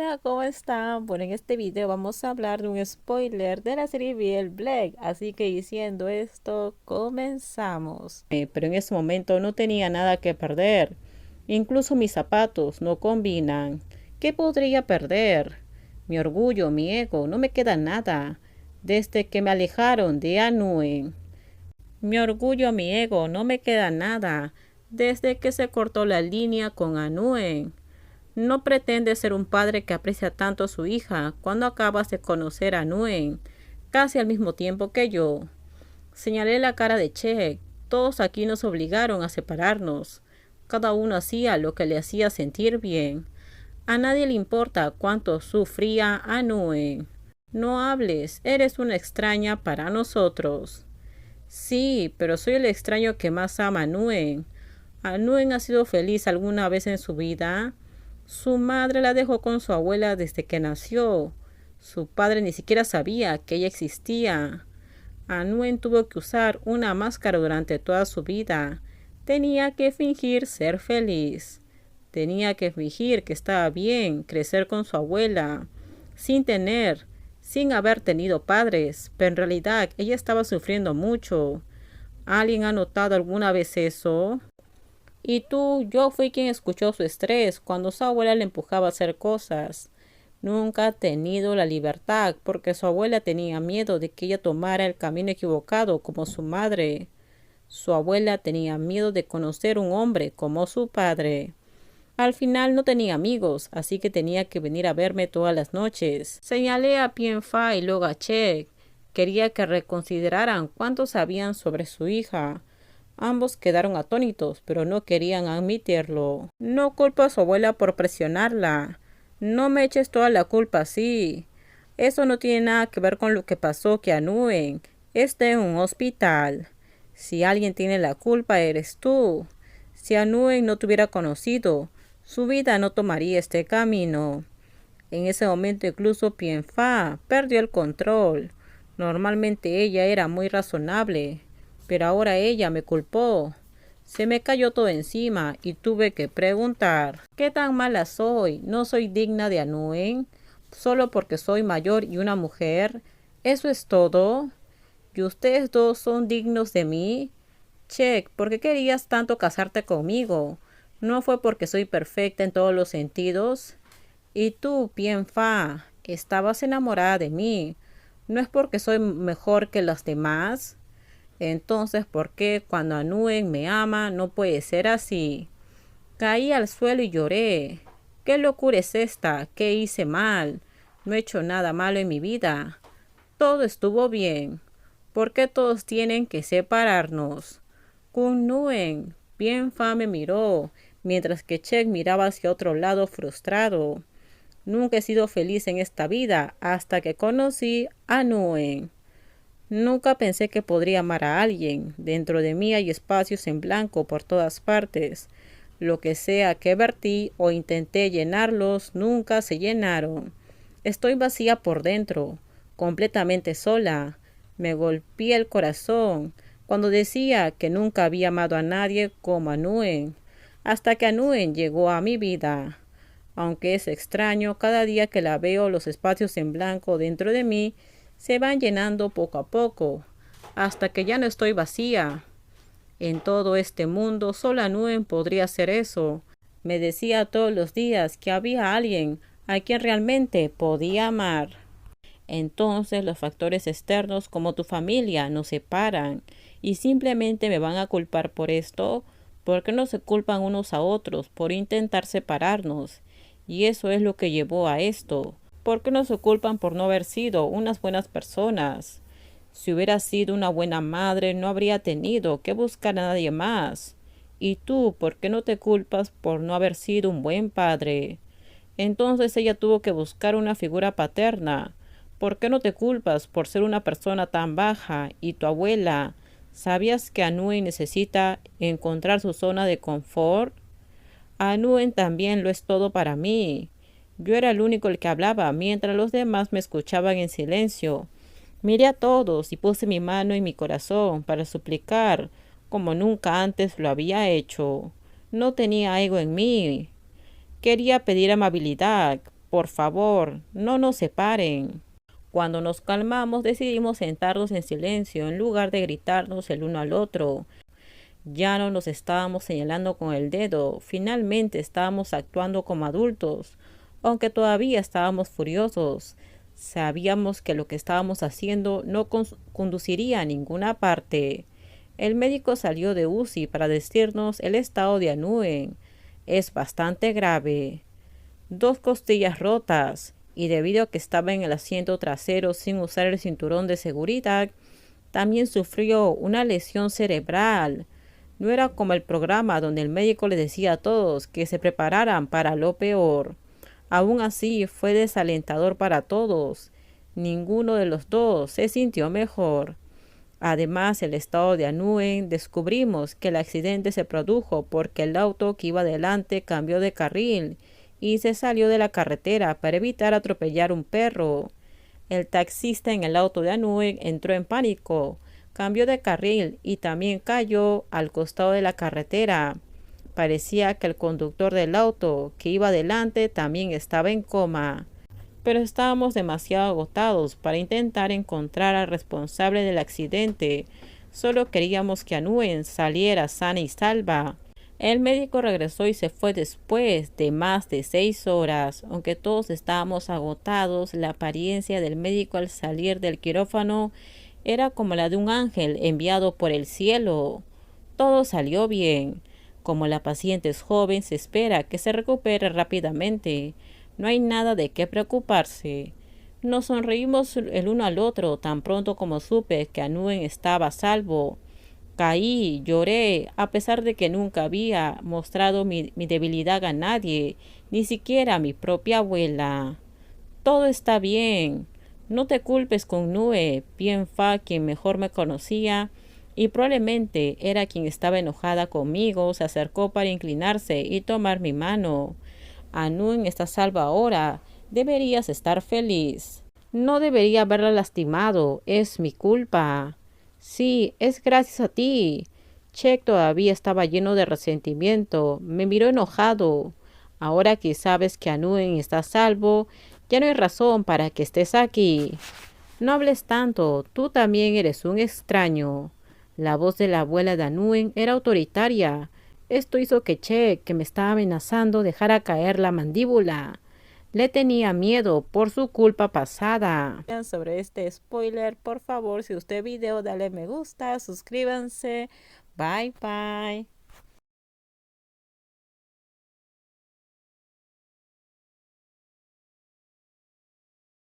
Hola, ¿cómo están? Bueno, en este video vamos a hablar de un spoiler de la serie Biel Black, así que diciendo esto, comenzamos. Eh, pero en ese momento no tenía nada que perder, incluso mis zapatos no combinan. ¿Qué podría perder? Mi orgullo, mi ego, no me queda nada, desde que me alejaron de Anuen. Mi orgullo, mi ego, no me queda nada, desde que se cortó la línea con Anuen. No pretende ser un padre que aprecia tanto a su hija cuando acabas de conocer a Nuen, casi al mismo tiempo que yo. Señalé la cara de Che. Todos aquí nos obligaron a separarnos. Cada uno hacía lo que le hacía sentir bien. A nadie le importa cuánto sufría a Nuen. No hables, eres una extraña para nosotros. Sí, pero soy el extraño que más ama a Nuen. ¿Anuen ha sido feliz alguna vez en su vida? Su madre la dejó con su abuela desde que nació. Su padre ni siquiera sabía que ella existía. Anuen tuvo que usar una máscara durante toda su vida. Tenía que fingir ser feliz. Tenía que fingir que estaba bien, crecer con su abuela, sin tener, sin haber tenido padres, pero en realidad ella estaba sufriendo mucho. ¿Alguien ha notado alguna vez eso? Y tú, yo fui quien escuchó su estrés cuando su abuela le empujaba a hacer cosas. Nunca ha tenido la libertad porque su abuela tenía miedo de que ella tomara el camino equivocado como su madre. Su abuela tenía miedo de conocer un hombre como su padre. Al final no tenía amigos, así que tenía que venir a verme todas las noches. Señalé a Pienfa y luego a Che. Quería que reconsideraran cuánto sabían sobre su hija. Ambos quedaron atónitos, pero no querían admitirlo. No culpo a su abuela por presionarla. No me eches toda la culpa así. Eso no tiene nada que ver con lo que pasó que anúen. Este es un hospital. Si alguien tiene la culpa, eres tú. Si Anuen no te hubiera conocido, su vida no tomaría este camino. En ese momento incluso Pienfa perdió el control. Normalmente ella era muy razonable, pero ahora ella me culpó. Se me cayó todo encima y tuve que preguntar, ¿qué tan mala soy? ¿No soy digna de Anuen? ¿Solo porque soy mayor y una mujer? ¿Eso es todo? ¿Y ustedes dos son dignos de mí? Check, ¿por qué querías tanto casarte conmigo? ¿No fue porque soy perfecta en todos los sentidos? Y tú, Pienfa, estabas enamorada de mí. ¿No es porque soy mejor que las demás? Entonces, ¿por qué cuando Anuen me ama no puede ser así? Caí al suelo y lloré. ¿Qué locura es esta? ¿Qué hice mal? No he hecho nada malo en mi vida. Todo estuvo bien. ¿Por qué todos tienen que separarnos? Kun Nuen, bien fa me miró, mientras que Chek miraba hacia otro lado frustrado. Nunca he sido feliz en esta vida hasta que conocí a Nuen. Nunca pensé que podría amar a alguien. Dentro de mí hay espacios en blanco por todas partes. Lo que sea que vertí o intenté llenarlos nunca se llenaron. Estoy vacía por dentro, completamente sola. Me golpeé el corazón cuando decía que nunca había amado a nadie como a Nuen, hasta que Anuen llegó a mi vida. Aunque es extraño, cada día que la veo los espacios en blanco dentro de mí se van llenando poco a poco, hasta que ya no estoy vacía. En todo este mundo solo Nuen podría hacer eso. Me decía todos los días que había alguien a quien realmente podía amar. Entonces los factores externos como tu familia nos separan y simplemente me van a culpar por esto. ¿Por qué no se culpan unos a otros por intentar separarnos? Y eso es lo que llevó a esto. ¿Por qué nos culpan por no haber sido unas buenas personas? Si hubiera sido una buena madre, no habría tenido que buscar a nadie más. ¿Y tú por qué no te culpas por no haber sido un buen padre? Entonces ella tuvo que buscar una figura paterna. ¿Por qué no te culpas por ser una persona tan baja y tu abuela? ¿Sabías que Anuen necesita encontrar su zona de confort? Anuen también lo es todo para mí. Yo era el único el que hablaba, mientras los demás me escuchaban en silencio. Miré a todos y puse mi mano en mi corazón para suplicar, como nunca antes lo había hecho. No tenía ego en mí. Quería pedir amabilidad, Por favor, no nos separen. Cuando nos calmamos decidimos sentarnos en silencio en lugar de gritarnos el uno al otro. Ya no nos estábamos señalando con el dedo, finalmente estábamos actuando como adultos, aunque todavía estábamos furiosos. Sabíamos que lo que estábamos haciendo no conduciría a ninguna parte. El médico salió de UCI para decirnos el estado de Anuen. Es bastante grave. Dos costillas rotas, y debido a que estaba en el asiento trasero sin usar el cinturón de seguridad, también sufrió una lesión cerebral. No era como el programa donde el médico le decía a todos que se prepararan para lo peor. Aún así fue desalentador para todos. Ninguno de los dos se sintió mejor. Además, el estado de Anuen descubrimos que el accidente se produjo porque el auto que iba adelante cambió de carril y se salió de la carretera para evitar atropellar un perro. El taxista en el auto de Anue entró en pánico, cambió de carril y también cayó al costado de la carretera. Parecía que el conductor del auto que iba adelante también estaba en coma. Pero estábamos demasiado agotados para intentar encontrar al responsable del accidente. Solo queríamos que Anuen saliera sana y salva. El médico regresó y se fue después de más de seis horas. Aunque todos estábamos agotados, la apariencia del médico al salir del quirófano era como la de un ángel enviado por el cielo. Todo salió bien. Como la paciente es joven, se espera que se recupere rápidamente. No hay nada de qué preocuparse. Nos sonreímos el uno al otro tan pronto como supe que Anuen estaba a salvo. Caí, lloré, a pesar de que nunca había mostrado mi, debilidad a nadie, ni siquiera a mi propia abuela. Todo está bien. No te culpes con Nue, bien fa, quien mejor me conocía, y probablemente era quien estaba enojada conmigo, se acercó para inclinarse y tomar mi mano. Anuen está salva ahora. Deberías estar feliz. No debería haberla lastimado. Es mi culpa. Sí, es gracias a ti. Check todavía estaba lleno de resentimiento. Me miró enojado. Ahora que sabes que Anuen está salvo, ya no hay razón para que estés aquí. No hables tanto, tú también eres un extraño. La voz de la abuela de Anuen era autoritaria. Esto hizo que Che, que me estaba amenazando, dejara caer la mandíbula. Le tenía miedo por su culpa pasada. Sobre este spoiler, por favor, si usted video, dale me gusta, suscríbanse. Bye bye.